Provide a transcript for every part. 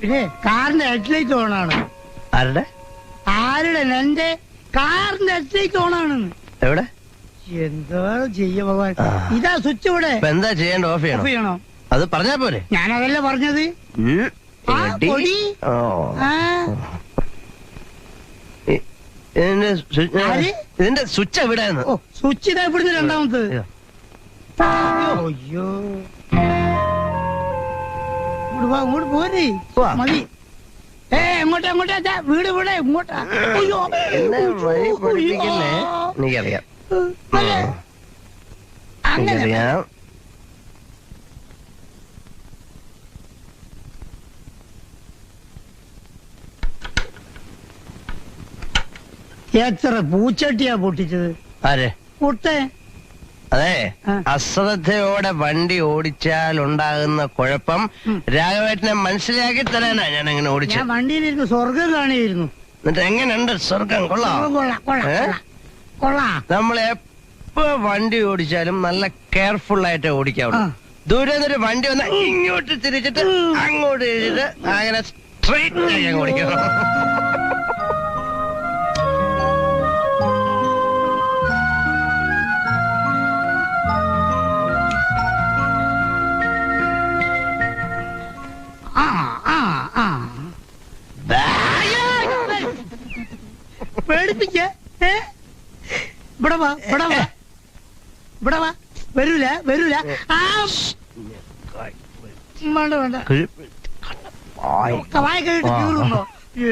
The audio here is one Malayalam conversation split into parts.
പിന്നെ കാറിന്റെ ഹെഡ്ലൈറ്റ് ഓണാണ്. ആരുടെ? ആരുടെ? എന്റെ കാറിന്റെ ഹെഡ്ലൈറ്റ് ഓണാണെന്ന്. എവിടെ? എന്തോ ചെയ്യ ഭഗവാൻ. ഇതാ സ്വിച്ച് ഇവിടെ. എന്താ ചെയ്യേണ്ട? ഓഫ് ഓഫ് ചെയ്യണോ? അത് പറഞ്ഞാ പോരെ. അതല്ല പറഞ്ഞത്? ഇതിന്റെ സ്വിച്ച് എവിടെയാണ് സ്വിച്ച് ഇതാ ഇവിടുന്ന് രണ്ടാമത് അയ്യോ. വാ ഇങ്ങോട്ട് പോരെ. മതി. ഏ എങ്ങോട്ടാ എങ്ങോട്ടാ? വീട് ഇവിടെ ഇങ്ങോട്ടാ. അയ്യോ. വഴി പഠിപ്പിക്കല്ലേ. എനിക്കറിയാം. അങ്ങനെ. എത്ര പൂച്ചട്ടിയാ പൊട്ടിച്ചത്? ആരെ? പൊട്ടേ അതെ. അശ്രദ്ധയോടെ വണ്ടി ഓടിച്ചാൽ ഉണ്ടാകുന്ന കുഴപ്പം. രാഘവേട്ടനെ മനസ്സിലാക്കി തരാനാ ഞാൻ എങ്ങനെ ഓടിച്ചു ഞാൻ വണ്ടിയിലിരുന്ന് സ്വർഗം കാണിയിരുന്നു എന്നിട്ട് എങ്ങനെയുണ്ട് സ്വർഗം കൊള്ളാം കൊള്ളാം കൊള്ളാം ഏ? കൊള്ളാം കൊള്ളാം നമ്മൾ എപ്പോ വണ്ടി ഓടിച്ചാലും നല്ല കെയർഫുൾ ആയിട്ട് ഓടിക്കാവുള്ളൂ. ദൂരെ നിന്നൊരു വണ്ടി വന്ന ഇങ്ങോട്ട് തിരിച്ചിട്ട് അങ്ങോട്ട് തിരിച്ചിട്ട് അങ്ങനെ സ്ട്രെയിറ്റ് ആയി ഓടിക്കണം പേടിപ്പിക്ക ഇവിടെ വാ ഇവിടെ വാ. ഇവിടെ വാ. വരൂല വരൂല. ആ വേണ്ട വേണ്ട ഒക്കെ വായ കഴിട്ട് കീറുന്നോ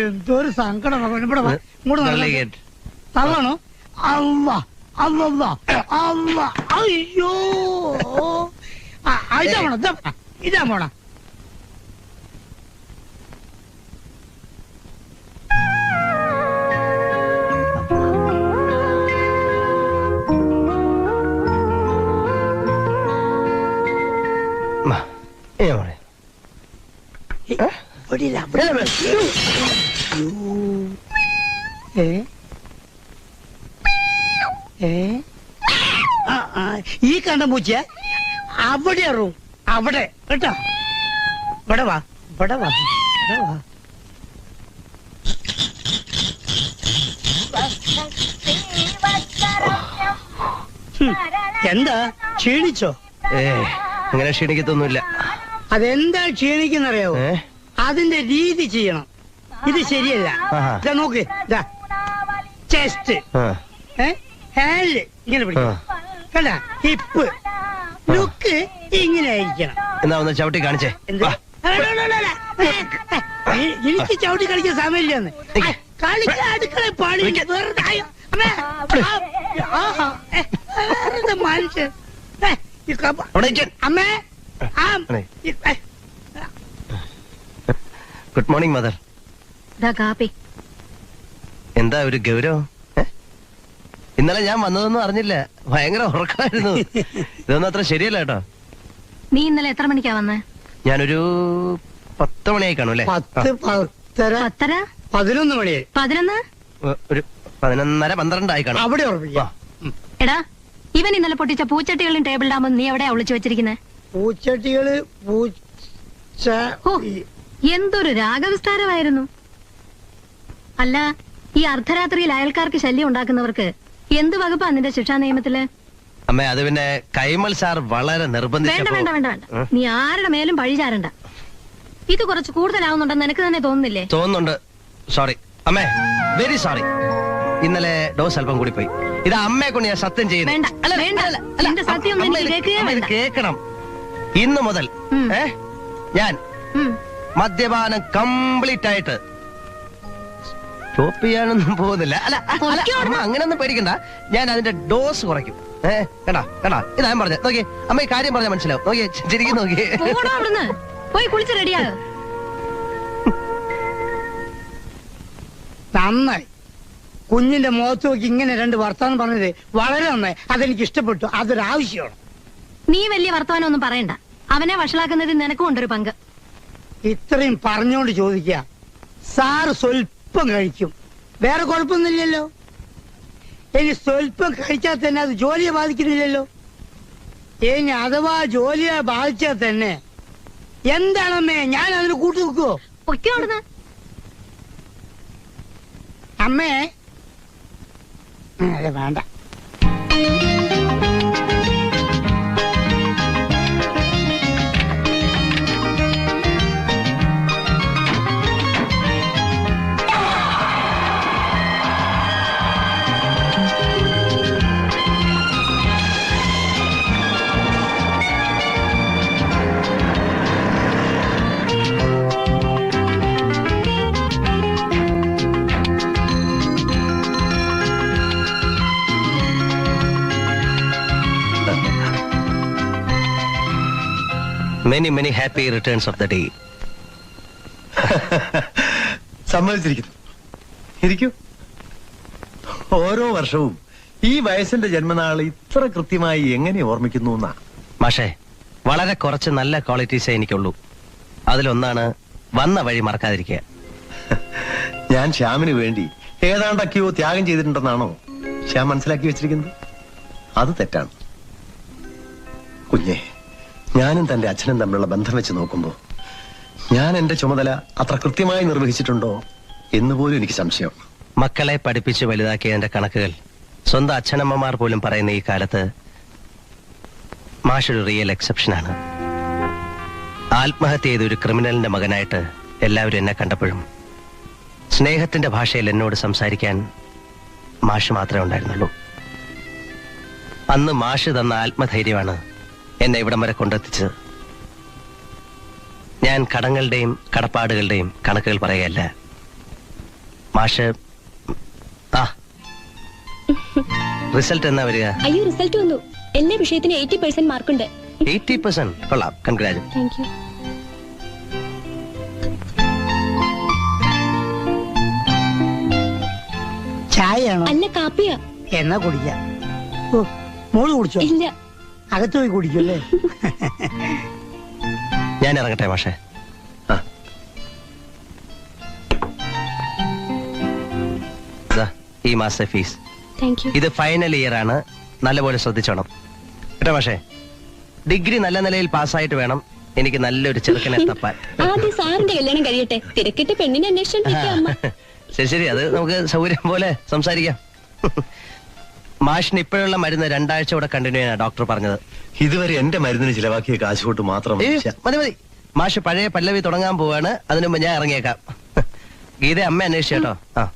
എന്തൊരു സങ്കടം. ഇവിടെ വാ. ഇങ്ങോട്ട്. തള്ളിക്കേറ്റ്. തള്ളണോ? അല്ല അല്ല അല്ല അയ്യോ. ഇതാ പോണം. ഇതാ പോണം. ഏ ഏ ആ, ആ, ഈ കണ്ട പൂച്ച അവിടെ അറിവും അവിടെ. കേട്ടോ? ഇവിടെ വാ. ഇവിടെ വാ. ഇവിടെ വാ. എന്താ? ക്ഷീണിച്ചോ? ഏ അങ്ങനെ ക്ഷീണിക്കത്തൊന്നുമില്ല. അതെന്താ ക്ഷീണിക്കുന്നറിയാവോ? അതിന്റെ രീതി ചെയ്യണം. ഇത് ശരിയല്ല. ഇതാ നോക്ക് ഇതാ ചെസ്റ്റ് ഹാൻഡ് ഇങ്ങനെ പിടിക്കണം കണ്ട? ഹിപ്പ് ലുക്ക് ഇങ്ങനെ ആയിരിക്കണം. എന്നാ ഒന്ന് ചവിട്ടി കാണിച്ചേ. എനിക്ക് ചവിട്ടി കളിക്കാൻ സമയമില്ലെന്ന്. കളിക്കാൻ അടുക്കള പാടി. വെറുതെ മനുഷ്യൻ. അമ്മേ. ആ ഗുഡ് മോർണിംഗ് മദർ എന്താ ഒരു ഗൗരവം? ഇന്നലെ ഞാൻ വന്നതൊന്നും അറിഞ്ഞില്ല. ഭയങ്കര ഉറക്കമായിരുന്നു. ഇതൊന്നും അത്ര ശരിയല്ല കേട്ടോ. നീ ഇന്നലെ എത്ര മണിക്കാ വന്നേ? ഞാനൊരു പത്ത് മണിയായി കാണും അല്ലേ? പത്തര പതിനൊന്ന് മണിയായി പതിനൊന്ന്? ഒരു പതിനൊന്നര പന്ത്രണ്ടായി കാണും. അവിടെ എടാ ഇവൻ ഇന്നലെ പൊട്ടിച്ച പൂച്ചട്ടികളും ടേബിൾ ഡാമും നീ എവിടെയാ ഒളിച്ചു വെച്ചിരിക്കുന്നത് പൂച്ചട്ടികൾ പൂച്ച എന്തൊരു രാഗവിസ്താരമായിരുന്നു. അല്ല ഈ അർദ്ധരാത്രിയിൽ അയൽക്കാർക്ക് ശല്യം ഉണ്ടാക്കുന്നവർക്ക് എന്ത് വകുപ്പാ നിന്റെ ശിക്ഷാ നിയമത്തിൽ? അമ്മേ അത് പിന്നെ കൈമൽ സാർ വളരെ വേണ്ട വേണ്ട വേണ്ട വേണ്ട. നീ ആരുടെ മേലും പഴി ചാരണ്ട. ഇത് കുറച്ച് കൂടുതലാവുന്നുണ്ടെന്ന് നിനക്ക് തന്നെ തോന്നുന്നില്ലേ? തോന്നുന്നുണ്ട്. സോറി അമ്മേ വെരി സോറി ഇന്നലെ ഡോസ് അല്പം കൂടി പോയി. ഇത് അമ്മയെ കൊണ്ട് ഞാൻ സത്യം ചെയ്യുന്നു വേണ്ട, വേണ്ട. നിന്റെ സത്യം ഒന്നും അമ്മ എനിക്ക് കേൾക്കുകയേ വേണ്ട. കേൾക്കണം. ഇന്ന് മുതൽ ഉം. ഏ ഞാൻ ഉം. മദ്യപാനം കംപ്ലീറ്റ് ആയിട്ട്. സ്റ്റോപ്പ് ചെയ്യാനൊന്നും പോകുന്നില്ല. അല്ല അല്ല, അമ്മ അങ്ങനെയൊന്നും പേടിക്കണ്ട. ഞാൻ അതിന്റെ ഡോസ് കുറയ്ക്കും. ഏ കണ്ടാ കണ്ടാ? ഇതാ ഞാൻ പറഞ്ഞത്. നോക്കി അമ്മ ഈ കാര്യം പറഞ്ഞാൽ മനസ്സിലാവും. നോക്കി ശരിക്കും നോക്കി പോയി കുളിച്ച് റെഡിയാകും. നന്നായി. കുഞ്ഞിന്റെ മുഖത്ത് നോക്കി ഇങ്ങനെ രണ്ട് വർത്താനം പറഞ്ഞത് വളരെ നന്നായി. അതെനിക്ക് ഇഷ്ടപ്പെട്ടു അതൊരാവശ്യമാണ്. നീ വലിയ വർത്തമാനം ഒന്നും പറയണ്ട. അവനെ വഷളാക്കുന്നതിൽ നിനക്കും ഉണ്ടൊരു പങ്ക്. ഇത്രയും പറഞ്ഞുകൊണ്ട് ചോദിക്ക സാറ് സ്വൽപ്പം കഴിക്കും. വേറെ കുഴപ്പമൊന്നുമില്ലല്ലോ. ഇനി സ്വൽപ്പം കഴിച്ചാൽ തന്നെ അത് ജോലിയെ ബാധിക്കുന്നില്ലല്ലോ. ഇനി അഥവാ ജോലിയെ ബാധിച്ചാൽ തന്നെ എന്താണമ്മേ ഞാൻ അതിന് കൂട്ടു നിൽക്കുവോ? അമ്മേ. വേണ്ട. Many many happy returns of the day സമ്മതിച്ചിരിക്കുന്നു. ഇരിക്കൂ. ഓരോ വർഷവും ഈ വയസ്സിന്റെ ജന്മനാൾ ഇത്ര കൃത്യമായി എങ്ങനെ ഓർമ്മിക്കുന്നു എന്നാ? മാഷേ വളരെ കുറച്ച് നല്ല ക്വാളിറ്റീസേ എനിക്കുള്ളൂ. അതിലൊന്നാണ് വന്ന വഴി മറക്കാതിരിക്കുക. ഞാൻ ശ്യാമിന് വേണ്ടി ഏതാണ്ടൊക്കെയോ ത്യാഗം ചെയ്തിട്ടുണ്ടെന്നാണോ ശ്യാം മനസ്സിലാക്കി വെച്ചിരിക്കുന്നത്? അത് തെറ്റാണ്. കുഞ്ഞെ ഞാനും തന്റെ അച്ഛനും തമ്മിലുള്ള ബന്ധം വെച്ച് നോക്കുമ്പോ ഞാൻ എന്റെ ചുമതല അത്ര കൃത്യമായി നിർവഹിച്ചിട്ടുണ്ടോ എന്ന് പോലും എനിക്ക് സംശയം. മക്കളെ പഠിപ്പിച്ച് വലുതാക്കിയതിന്റെ കണക്കുകൾ സ്വന്തം അച്ഛനമ്മമാർ പോലും പറയുന്ന ഈ കാലത്ത് മാഷൊരു റിയൽ എക്സെപ്ഷനാണ് ആത്മഹത്യ ചെയ്ത ഒരു ക്രിമിനലിന്റെ മകനായിട്ട് എല്ലാവരും എന്നെ കണ്ടപ്പോഴും സ്നേഹത്തിന്റെ ഭാഷയിൽ എന്നോട് സംസാരിക്കാൻ മാഷ് മാത്രമേ ഉണ്ടായിരുന്നുള്ളൂ. അന്ന് മാഷ് തന്ന ആത്മധൈര്യമാണ് എന്നെ ഇവിടം വരെ കൊണ്ടെത്തിച്ചത്. ഞാൻ കടങ്ങളുടെയും കടപ്പാടുകളുടെയും കണക്കുകൾ പറയുകയല്ല. മാഷ് ആ. റിസൾട്ട് എന്നാ വരിക? അയ്യോ റിസൾട്ട് വന്നു. എല്ലാ വിഷയത്തിനും എയ്റ്റി പെർസെന്റ് മാർക്കുണ്ട്. Eighty percent? കൊള്ളാം. കൺഗ്രാജു. താങ്ക് യു ചായയാണോ? അല്ല കാപ്പിയാ. എന്നാ കുടിക്കാം. ഓ മോൾ കുടിച്ചോ? ഇല്ല. അകത്ത് പോയി കുടിക്കല്ലേ ഞാൻ ഇറങ്ങട്ടെ മാഷേ. ദാ, ഈ മാസത്തെ ഫീസ്. ഇത് ഫൈനൽ ഇയർ ആണ്. നല്ലപോലെ ശ്രദ്ധിച്ചോണം. കേട്ടോ മാഷേ? ഡിഗ്രി നല്ല നിലയിൽ പാസ്സായിട്ട് വേണം. എനിക്ക് നല്ലൊരു ചെറുക്കനെ തപ്പാൻ. ആദ്യം സാറിന്റെ കല്യാണം കഴിയട്ടെ. തിരക്കിട്ട് പെണ്ണിനെ ശരി ശരി. അത് നമുക്ക് സൗകര്യം പോലെ സംസാരിക്കാം. മാഷിന് ഇപ്പോഴുള്ള മരുന്ന് രണ്ടാഴ്ച കൂടെ കണ്ടിന്യൂ ചെയ്യാനാണ് ഡോക്ടർ പറഞ്ഞത്. ഇതുവരെ എന്റെ മരുന്നിന് ചിലവാക്കിയ കാശ് കൊണ്ട് മാത്രം ഏയ്, മതി മതി. മാഷ് പഴയ പല്ലവി തുടങ്ങാൻ പോവാണ്. അതിനു മുമ്പ് ഞാൻ ഇറങ്ങിയേക്കാം. ഗീത അമ്മ അന്വേഷിച്ചു കേട്ടോ ആ.